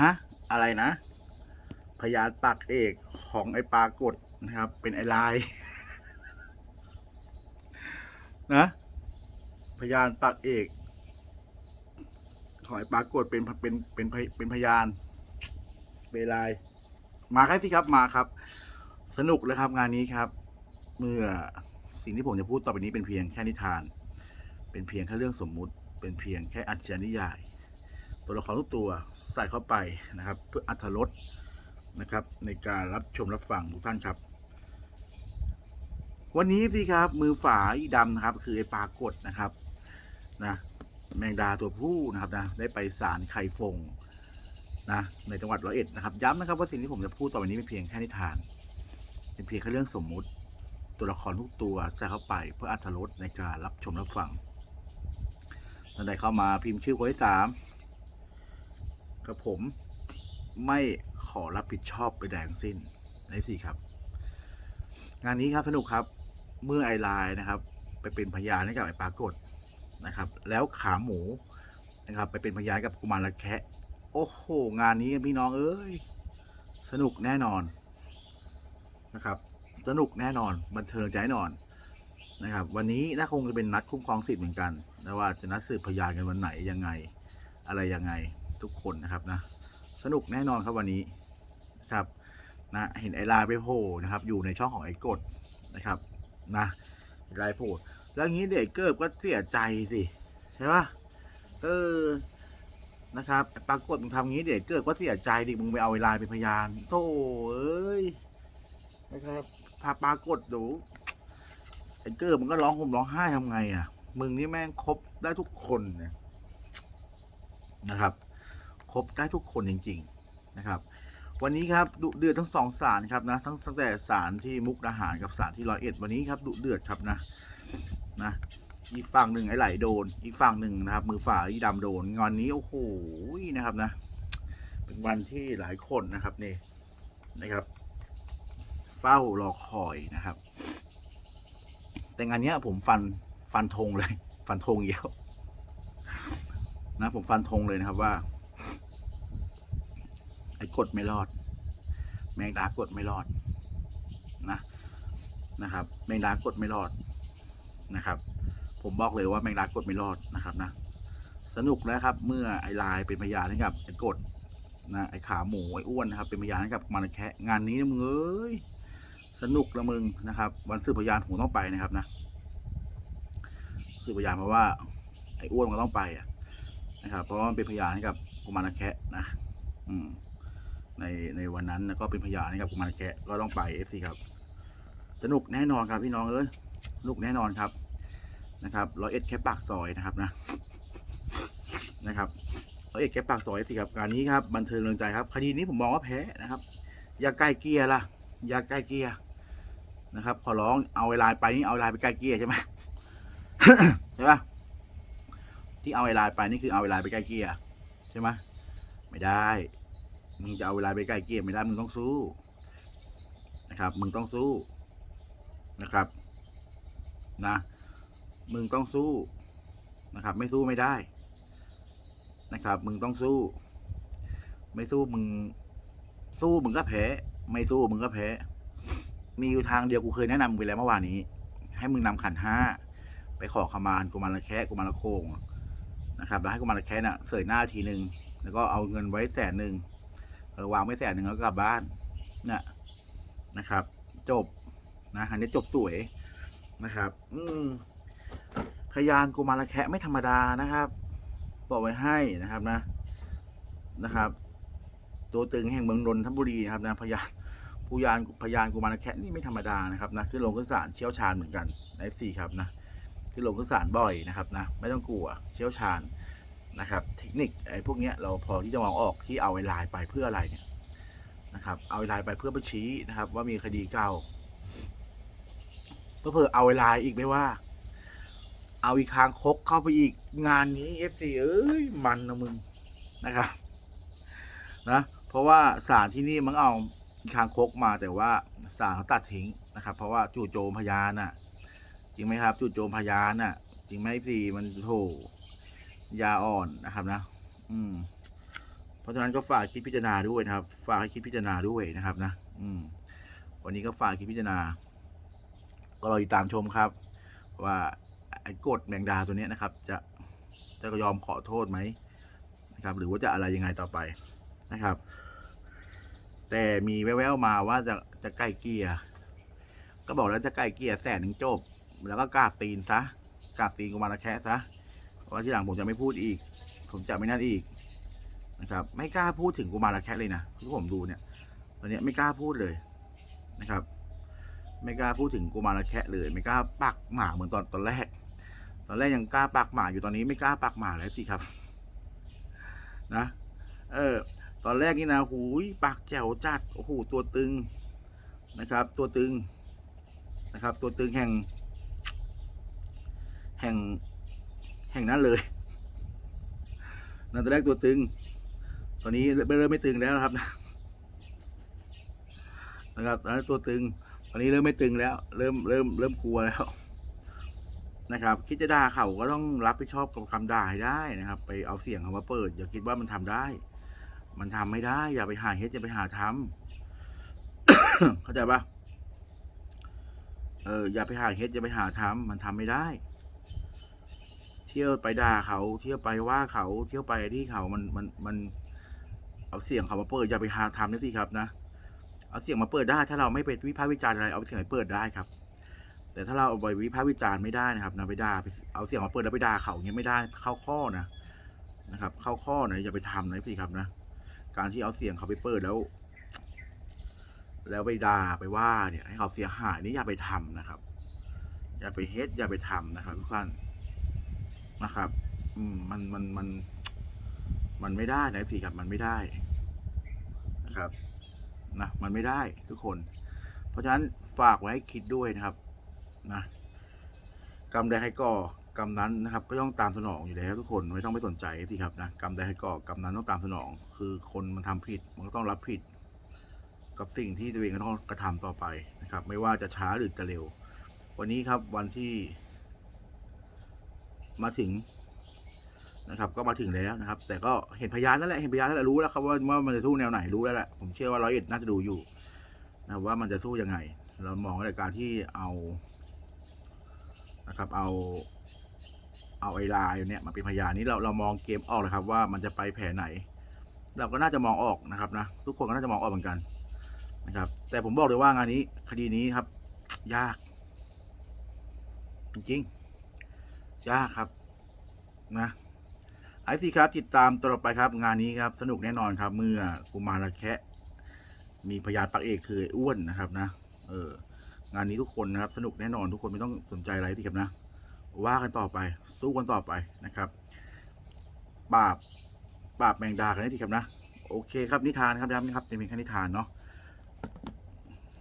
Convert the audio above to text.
ฮะอะไรนะ พยานปากเอกของไอ้ปากฏนะครับ เป็นไอ้ลาย นะ พยานปากเอกของไอ้ปากฏเป็นเป็นเป็นเป็นเป็นพยานเป็นลาย มาครับพี่ครับมาครับ สนุกเลยครับงานนี้ครับ เมื่อสิ่งที่ผมจะพูดต่อไปนี้เป็นเพียงแค่นิทาน เป็นเพียงแค่เรื่องสมมุติ เป็นเพียงแค่อัจฉริยาย ตัวละครทุกตัวใส่เข้าไปนะครับ เพื่ออัธรสนะครับ ในการรับชมรับฟังทุกท่านครับ วันนี้พี่ครับมือฝาอีดำนะครับ คือไอ้ปลากดนะครับนะแมงดาตัวผู้นะครับนะได้ไปสารไข่ฟงนะในจังหวัดร้อยเอ็ดนะครับย้ำนะครับว่าสิ่งที่ผมจะพูดต่อไปนี้เป็นเพียงแค่นิทาน เป็นเพียงแค่เรื่องสมมุติตัวละครทุกตัวใส่เข้าไปเพื่ออัธรสในการรับชมรับฟังท่านใดเข้ามาพิมพ์ชื่อคนที่สาม กับผมไม่ขอรับผิดชอบไปแดงสิ้นในสี่ครับ งานนี้ครับสนุกครับเมื่อไอไลน์นะครับ ไปเป็นพยานให้กับไอปรากฏนะครับ แล้วขาหมูนะครับ ไปเป็นพยานกับกุมารละแคะ โอ้โห งานนี้พี่น้องเอ้ยสนุกแน่นอนนะครับ สนุกแน่นอนบันเทิงใจแน่นอนนะครับ วันนี้น่าคงจะเป็นนัดคุ้มครองสิทธิ์เหมือนกันนะว่าจะนัดสืบพยานกันวันไหนยังไง อะไรยังไง ทุกคนนะครับนะสนุกแน่นอนครับวันนี้นะครับนะเห็นไอ้ลายไปโผล่นะครับ อยู่ในช่องของไอ้กดนะครับนะไลายโผล่แล้วงี้เด็กเกิบก็เสียใจสิใช่ปะเออนะครับปรากฏมึงทำงี้เด็กเกิบก็เสียใจดิมึงไปเอาไอ้ลายเป็นพยานโธ่เอ้ยนะครับพาปรากฏดูไอ้เกิบมึงก็ร้องห่มร้องไห้ทำไงอะ มึงนี่แม่งครบได้ทุกคนเนี่ยนะครับ บได้ทุกคนจริง ๆนะครับ วันนี้ครับดุเดือดทั้งสองสารครับนะทั้งตั้งแต่สารที่มุกดาหารกับสารที่ร้อยเอ็ดวันนี้ครับดุเดือดครับนะนะอีกฝั่งหนึ่งไอ้ไหลโดน อีกฝั่งหนึ่งนะครับ มือฝ่าอีดำโดนงานนี้โอ้โหนะครับนะ เป็นวันที่หลายคนนะครับนี่นะครับ เฝ้ารอคอยนะครับ แต่งานนี้ผมฟันฟันธงเลย ฟันธงเดียวนะผมฟันธงเลยนะครับว่า กดไม่รอด แมงดากดไม่รอดนะนะครับ แมงดากดไม่รอดนะครับ ผมบอกเลยว่าแมงดากดไม่รอดนะครับนะสนุกนะครับ เมื่อไอ้ลายเป็นพยานให้กับไอ้กดนะไอ้ขาหมูไอ้อ้วนนะครับ เป็นพยานให้กับมันแคะงานนี้นะมึงเอ้ยสนุกละมึงนะครับ วันสืบพยานผมต้องไปนะครับนะสืบพยานเพราะว่าไอ้อ้วนมันก็ต้องไปอะนะครับ เพราะว่ามันเป็นพยานให้กับกุมารแคะนะ อืม ในในวันนั้นนะก็เป็นพยานให้กับกุมารแคะก็ต้องไปเอฟซีครับ สนุกแน่นอนครับพี่น้องเอ้ยสนุกแน่นอนครับนะครับร้อยเอ็ดแค่ปากซอยนะครับนะนะครับร้อยเอ็ดแค่ปากซอยสิครับการนี้ครับบันเทิงเริงใจครับคดีนี้ผมมองว่าแพ้นะครับ อย่าใกล้เกียร์ล่ะ อย่าใกล้เกียร์นะครับ ขอร้องเอาเวลาไปนี่เอาเวลาไปใกล้เกียร์ใช่ไหมใช่ปะที่เอาเวลาไปนี่คือเอาเวลาไปใกล้เกียร์ใช่ไหมไม่ได้ มึงจะเอาเวลาไปใกล้เกมไม่ได้มึงต้องสู้ นะครับ มึงต้องสู้นะครับ นะ มึงต้องสู้นะครับ ไม่สู้ไม่ได้ นะครับ มึงต้องสู้ ไม่สู้มึง สู้มึงก็แพ้ ไม่สู้มึงก็แพ้ มีอยู่ทางเดียวกูเคยแนะนำไปแล้วเมื่อวานนี้ ให้มึงนำขันห้าไปขอขมานกุมารละแคะกุมารละโคงนะครับแล้วให้กุมารละแคะน่ะเสยหน้าทีหนึ่งแล้วก็เอาเงินไว้แสนหนึ่ง เออวางไว้แสนหนึ่งแล้วกลับบ้านนะนะครับ จบนะอันนี้จบสวยนะครับ อืมพยานกุมารแคะไม่ธรรมดานะครับบอกไว้ให้นะครับนะนะครับ ตัวตึงแห่งเมืองนนทบุรีนะครับนะพยานผู้ยานพยานกุมารแคะนี่ไม่ธรรมดานะครับนะขึ้นลงขึ้นศาลเชี่ยวชาญเหมือนกันในสี่ครับนะขึ้นลงขึ้นศาลบ่อยนะครับนะ ไม่ต้องกลัวเชี่ยวชาญ นะครับ เทคนิคไอ้พวกนี้เราพอที่จะมองออกที่เอาไอ้ลายไปเพื่ออะไรเนี่ยนะครับ เอาไอ้ลายไปเพื่อไปชี้นะครับ ว่ามีคดีเก่าเพื่อเพื่อเอาไอ้ลายอีกไม่ว่า เอาอีกคางคกเข้าไปอีกงานนี้เอฟซีเอ้ยมันนะมึงนะครับนะเพราะว่าสารที่นี่มันเอาอีกคางคกมาแต่ว่าสารเขาตัดทิ้งนะครับ เพราะว่าจู่โจมพยานน่ะ จริงไหมครับจู่โจมพยานน่ะ จริงไหมพี่มันโถ ยาอ่อนนะครับนะ อืมราะฉะนั้นก็ฝากคิดพิจารณาด้วยนะครับ ฝากให้คิดพิจารณาด้วยนะครับนะ อืม วันนี้ก็ฝากคิดพิจารณา ก็รอติดตามชมครับ ว่าไอ้กฎแมงดาตัวนี้นะครับ จะจะยอมขอโทษไหมนะครับ หรือว่าจะอะไรยังไงต่อไปนะครับ แต่มีแววๆมาว่าจะจะไก่เกียก็บอกแล้วจะไก่เกียแสนหนึ่งจบ แล้วก็กราบตีนซะกราบตีนกุมารแคะซะ ว่าที่หลังผมจะไม่พูดอีก ผมจะไม่นั่นอีกนะครับ ไม่กล้าพูดถึงกุมารแคะเลยนะที่ผมดูเนี่ยตอนนี้ไม่กล้าพูดเลยนะครับ ไม่กล้าพูดถึงกุมารแคะเลย ไม่กล้าปักหมาเหมือนตอนตอนแรก ตอนแรกยังกล้าปักหมาอยู่ตอนนี้ไม่กล้าปักหมาแล้วสิครับ นะ เออ ตอนแรกนี่นะหูยปากแจ๋วจัดโอ้โหตัวตึงนะครับ ตัวตึงนะครับ ตัวตึงแห่ง แห่ง แห่งนั้นเลยนั่นตอนแรกตัวตึง ตอนนี้เริ่มไม่ตึงแล้วนะครับนะครับตอนนั้นตัวตึง ตอนนี้เริ่มไม่ตึงแล้ว เริ่มเริ่มเริ่มกลัวแล้วนะครับ คิดจะด่าเขาก็ต้องรับผิดชอบกับคำด่าให้ได้นะครับ ไปเอาเสียงเขามาเปิด อย่าคิดว่ามันทำได้ มันทำไม่ได้ อย่าไปหาเฮ็ดอย่าไปหาทำเข้าใจปะเอออย่าไปหาเฮ็ดอย่าไปหาทำมันทำไม่ได้ ที่ยวไปด่าเขาเที่ยวไปว่าเขาเที่ยวไปที่เขามันมันมันเอาเสียงเขามาเปิดอย่าไปหาทำนี่สิครับนะเอาเสียงมาเปิดได้ ถ้าเราไม่ไปวิพากษ์วิจารณ์อะไรเอาเสียงไปเปิดได้ครับ แต่ถ้าเราเอาไปวิพากษ์วิจารณ์ไม่ได้นะครับนะไปด่าเอาเสียงมาเปิดแล้วไปด่าเขาเงี้ยไม่ได้เข้าข้อนะนะครับ เข้าข้อนะอย่าไปทำนะสิครับนะการที่เอาเสียงเขาไปเปิดแล้ว แล้วไปด่าไปว่าเนี่ย ให้เขาเสียหายนี่อย่าไปทำนะครับ อย่าไปเฮ็ดอย่าไปทำนะครับทุกท่าน นะครับ อืมมันมันมัน มันไม่ได้นะสิครับมันไม่ได้นะครับนะมันไม่ได้ทุกคน เพราะฉะนั้นฝากไว้ให้คิดด้วยนะครับนะกรรมใดให้ก่อกรรมนั้นนะครับ ก็ต้องตามสนองอยู่แล้วทุกคนไม่ต้องไปสนใจสิครับนะกรรมใดให้ก่อกรรมนั้นต้องตามสนอง คือคนมันทำผิดมันก็ต้องรับผิด กับสิ่งที่ตัวเองก็ต้องกระทำต่อไปนะครับ ไม่ว่าจะช้าหรือจะเร็ว วันนี้ครับวันที่ มาถึงนะครับ ก็มาถึงแล้วนะครับ แต่ก็เห็นพยานนั่นแหละเห็นพยานนั่นแหละรู้แล้วครับว่าว่ามันจะสู้แนวไหนรู้แล้วแหละผมเชื่อว่าร้อยเอ็ดน่าจะดูอยู่นะว่ามันจะสู้ยังไง เรามองในการที่เอานะครับ เอาเอาไอ้ลายเนี่ยมาเป็นพยานนี้เราเรามองเกมออกเลยครับ ว่ามันจะไปแผนไหน เราก็น่าจะมองออกนะครับนะทุกคนก็น่าจะมองออกเหมือนกันนะครับ แต่ผมบอกเลยว่างานนี้ คดีนี้ครับ ยาก จริงๆ ยากครับ นะไอซีครับติดตามต่อไปครับ งานนี้ครับ สนุกแน่นอนครับ เมื่อกุมารแคะมีพยานปักเอกคืออ้อ้วนนะครับนะเอองานนี้ทุกคนนะครับ สนุกแน่นอนทุกคนไม่ต้องสนใจอะไรที่ครับนะว่ากันต่อไป สู้กันต่อไปนะครับปราบปราบแมงดากันได้ทีครับนะ โอเคครับนิทานครับย้ำนะครับเป็นเพียงแค่นิทานเนาะ